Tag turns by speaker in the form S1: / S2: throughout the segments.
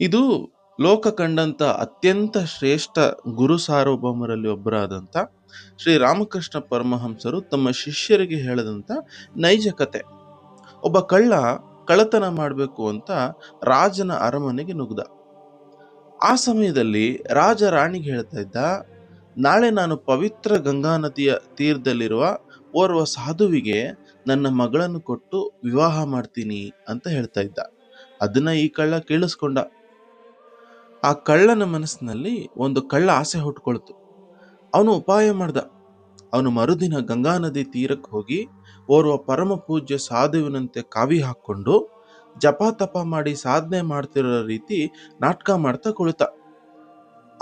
S1: ಇದು ಲೋಕ ಕಂಡಂಥ ಅತ್ಯಂತ ಶ್ರೇಷ್ಠ ಗುರು ಸಾರ್ವಭೌಮರಲ್ಲಿ ಒಬ್ಬರಾದಂಥ ಶ್ರೀ ರಾಮಕೃಷ್ಣ ಪರಮಹಂಸರು ತಮ್ಮ ಶಿಷ್ಯರಿಗೆ ಹೇಳಿದಂಥ ನೈಜ ಕತೆ. ಒಬ್ಬ ಕಳ್ಳ ಕಳ್ಳತನ ಮಾಡಬೇಕು ಅಂತ ರಾಜನ ಅರಮನೆಗೆ ನುಗ್ದ. ಆ ಸಮಯದಲ್ಲಿ ರಾಜ ರಾಣಿಗೆ ಹೇಳ್ತಾ ಇದ್ದ, ನಾಳೆ ನಾನು ಪವಿತ್ರ ಗಂಗಾ ನದಿಯ ತೀರದಲ್ಲಿರುವ ಓರ್ವ ಸಾಧುವಿಗೆ ನನ್ನ ಮಗಳನ್ನು ಕೊಟ್ಟು ವಿವಾಹ ಮಾಡ್ತೀನಿ ಅಂತ ಹೇಳ್ತಾ ಇದ್ದ. ಅದನ್ನ ಈ ಕಳ್ಳ ಕೇಳಿಸ್ಕೊಂಡ. ಆ ಕಳ್ಳನ ಮನಸ್ಸಿನಲ್ಲಿ ಒಂದು ಕಳ್ಳ ಆಸೆ ಹುಟ್ಕೊಳ್ತು. ಅವನು ಉಪಾಯ ಮಾಡ್ದ. ಅವನು ಮರುದಿನ ಗಂಗಾ ನದಿ ತೀರಕ್ಕೆ ಹೋಗಿ ಓರ್ವ ಪರಮ ಪೂಜ್ಯ ಸಾಧುವಿನಂತೆ ಕಾವಿ ಹಾಕ್ಕೊಂಡು ಜಪ ತಪ ಮಾಡಿ ಸಾಧನೆ ಮಾಡ್ತಿರೋ ರೀತಿ ನಾಟಕ ಮಾಡ್ತಾ ಕುಳಿತ.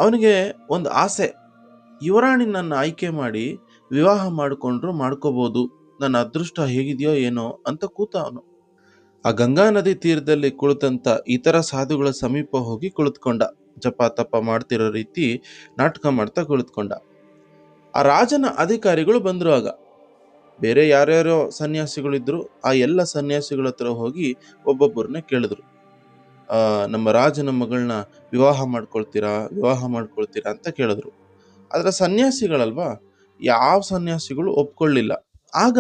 S1: ಅವನಿಗೆ ಒಂದು ಆಸೆ. ಯುವರಾಣಿ ನನ್ನ ಆಯ್ಕೆ ಮಾಡಿ ವಿವಾಹ ಮಾಡಿಕೊಂಡ್ರು ಮಾಡ್ಕೋಬಹುದು ನನ್ನ ಅದೃಷ್ಟ ಹೇಗಿದೆಯೋ ಏನೋ ಅಂತ ಕೂತ ಅವನು. ಆ ಗಂಗಾ ನದಿ ತೀರದಲ್ಲಿ ಕುಳಿತಂತ ಇತರ ಸಾಧುಗಳ ಸಮೀಪ ಹೋಗಿ ಕುಳಿತುಕೊಂಡ. ಜಪ ತಪ ಮಾಡ್ತಿರೋ ರೀತಿ ನಾಟಕ ಮಾಡ್ತಾ ಕುಳಿತುಕೊಂಡ. ಆ ರಾಜನ ಅಧಿಕಾರಿಗಳು ಬಂದ್ರು ಆಗ. ಬೇರೆ ಯಾರ್ಯಾರೋ ಸನ್ಯಾಸಿಗಳಿದ್ರು, ಆ ಎಲ್ಲ ಸನ್ಯಾಸಿಗಳ ಹತ್ರ ಹೋಗಿ ಒಬ್ಬೊಬ್ಬರನ್ನ ಕೇಳಿದ್ರು. ನಮ್ಮ ರಾಜನ ಮಗಳನ್ನ ವಿವಾಹ ಮಾಡ್ಕೊಳ್ತೀರಾ ವಿವಾಹ ಮಾಡ್ಕೊಳ್ತೀರಾ ಅಂತ ಕೇಳಿದ್ರು. ಆದ್ರೆ ಸನ್ಯಾಸಿಗಳಲ್ವಾ? ಯಾವ ಸನ್ಯಾಸಿಗಳು ಒಪ್ಕೊಳ್ಳಿಲ್ಲ. ಆಗ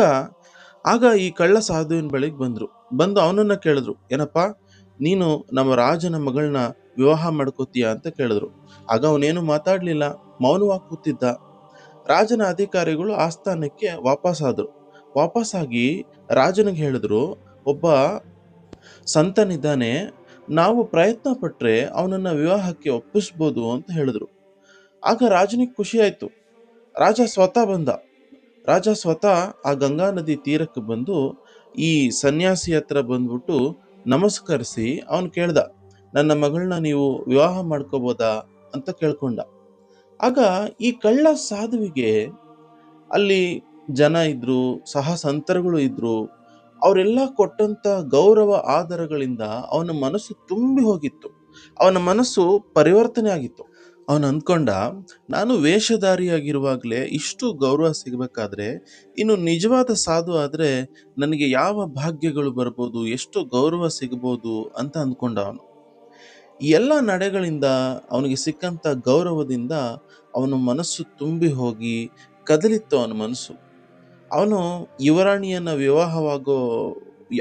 S1: ಆಗ ಈ ಕಳ್ಳ ಸಾಧುವಿನ ಬಳಿಗೆ ಬಂದರು. ಬಂದು ಅವನನ್ನ ಕೇಳಿದ್ರು, ಏನಪ್ಪ, ನೀನು ನಮ್ಮ ರಾಜನ ಮಗಳನ್ನ ವಿವಾಹ ಮಾಡ್ಕೋತೀಯ? ಅಂತ ಕೇಳಿದ್ರು. ಆಗ ಅವನೇನು ಮಾತಾಡಲಿಲ್ಲ, ಮೌನವಾಗಿ ಕೂತಿದ್ದ. ರಾಜನ ಅಧಿಕಾರಿಗಳು ಆಸ್ಥಾನಕ್ಕೆ ವಾಪಸ್ಸಾದರು ವಾಪಸ್ಸಾಗಿ ರಾಜನಿಗೆ ಹೇಳಿದ್ರು, ಒಬ್ಬ ಸಂತನಿದ್ದಾನೆ, ನಾವು ಪ್ರಯತ್ನ ಪಟ್ಟರೆ ಅವನನ್ನ ವಿವಾಹಕ್ಕೆ ಒಪ್ಪಿಸ್ಬೋದು ಅಂತ ಹೇಳಿದ್ರು. ಆಗ ರಾಜನಿಗೆ ಖುಷಿ ರಾಜ ಸ್ವತಃ ಬಂದ. ರಾಜ ಸ್ವತಃ ಆ ಗಂಗಾ ನದಿ ತೀರಕ್ಕೆ ಬಂದು ಈ ಸನ್ಯಾಸಿ ಹತ್ರ ಬಂದ್ಬಿಟ್ಟು ನಮಸ್ಕರಿಸಿ ಅವನು ಕೇಳ್ದ, ನನ್ನ ಮಗಳನ್ನ ನೀವು ವಿವಾಹ ಮಾಡ್ಕೋಬೋದಾ? ಅಂತ ಕೇಳ್ಕೊಂಡ. ಆಗ ಈ ಕಳ್ಳ ಸಾಧುವಿಗೆ ಅಲ್ಲಿ ಜನ ಇದ್ರು, ಸಹ ಸಂತರುಗಳು ಇದ್ರು, ಅವರೆಲ್ಲ ಕೊಟ್ಟಂತ ಗೌರವ ಆಧಾರಗಳಿಂದ ಅವನ ಮನಸ್ಸು ತುಂಬಿ ಹೋಗಿತ್ತು. ಅವನ ಮನಸ್ಸು ಪರಿವರ್ತನೆ ಆಗಿತ್ತು. ಅವನು ಅಂದ್ಕೊಂಡ, ನಾನು ವೇಷಧಾರಿಯಾಗಿರುವಾಗಲೇ ಇಷ್ಟು ಗೌರವ ಸಿಗಬೇಕಾದ್ರೆ, ಇನ್ನು ನಿಜವಾದ ಸಾಧು ಆದರೆ ನನಗೆ ಯಾವ ಭಾಗ್ಯಗಳು ಬರ್ಬೋದು, ಎಷ್ಟು ಗೌರವ ಸಿಗ್ಬೋದು ಅಂತ ಅಂದ್ಕೊಂಡ ಅವನು. ಎಲ್ಲ ನಡೆಗಳಿಂದ ಅವನಿಗೆ ಸಿಕ್ಕಂಥ ಗೌರವದಿಂದ ಅವನ ಮನಸ್ಸು ತುಂಬಿ ಹೋಗಿ ಕದಲಿತ್ತು ಅವನ ಮನಸ್ಸು. ಅವನು ಯುವರಾಣಿಯನ್ನು ವಿವಾಹವಾಗೋ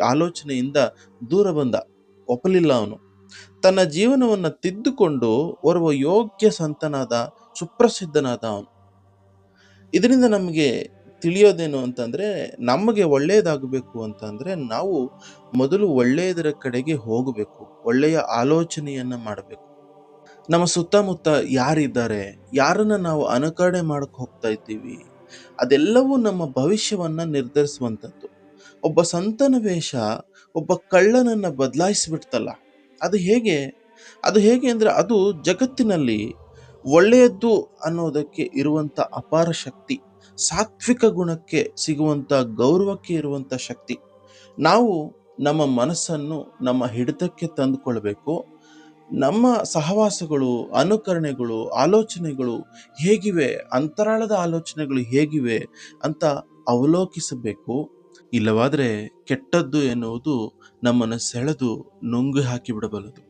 S1: ಆಲೋಚನೆಯಿಂದ ದೂರ ಬಂದ, ಒಪ್ಪಲಿಲ್ಲ ಅವನು. ತನ್ನ ಜೀವನವನ್ನ ತಿದ್ದುಕೊಂಡು ಓರ್ವ ಯೋಗ್ಯ ಸಂತನಾದ, ಸುಪ್ರಸಿದ್ಧನಾದ ಅವನು. ಇದರಿಂದ ನಮಗೆ ತಿಳಿಯೋದೇನು ಅಂತಂದ್ರೆ, ನಮಗೆ ಒಳ್ಳೆಯದಾಗಬೇಕು ಅಂತಂದ್ರೆ ನಾವು ಮೊದಲು ಒಳ್ಳೆಯದರ ಕಡೆಗೆ ಹೋಗಬೇಕು, ಒಳ್ಳೆಯ ಆಲೋಚನೆಯನ್ನ ಮಾಡಬೇಕು. ನಮ್ಮ ಸುತ್ತಮುತ್ತ ಯಾರಿದ್ದಾರೆ, ಯಾರನ್ನ ನಾವು ಅನುಕರಣೆ ಮಾಡಕ್ಕೆ ಹೋಗ್ತಾ ಇದ್ದೀವಿ, ಅದೆಲ್ಲವೂ ನಮ್ಮ ಭವಿಷ್ಯವನ್ನ ನಿರ್ಧರಿಸುವಂಥದ್ದು. ಒಬ್ಬ ಸಂತನ ವೇಷ, ಒಬ್ಬ ಕಳ್ಳನನ್ನ ಬದಲಾಯಿಸಿಬಿಡ್ತಲ್ಲ. ಅದು ಹೇಗೆ? ಅದು ಹೇಗೆ ಅಂದರೆ ಅದು ಜಗತ್ತಿನಲ್ಲಿ ಒಳ್ಳೆಯದ್ದು ಅನ್ನೋದಕ್ಕೆ ಇರುವಂಥ ಅಪಾರ ಶಕ್ತಿ, ಸಾತ್ವಿಕ ಗುಣಕ್ಕೆ ಸಿಗುವಂಥ ಗೌರವಕ್ಕೆ ಇರುವಂಥ ಶಕ್ತಿ. ನಾವು ನಮ್ಮ ಮನಸ್ಸನ್ನು ನಮ್ಮ ಹಿಡಿತಕ್ಕೆ ತಂದುಕೊಳ್ಬೇಕು. ನಮ್ಮ ಸಹವಾಸಗಳು, ಅನುಕರಣೆಗಳು, ಆಲೋಚನೆಗಳು ಹೇಗಿವೆ, ಅಂತರಾಳದ ಆಲೋಚನೆಗಳು ಹೇಗಿವೆ ಅಂತ ಅವಲೋಕಿಸಬೇಕು. ಇಲ್ಲವಾದ್ರೆ ಕೆಟ್ಟದ್ದು ಎನ್ನುವುದು ನಮ್ಮನ್ನು ಸೆಳೆದು ನುಂಗಿ ಹಾಕಿ ಬಿಡಬಲ್ಲದು.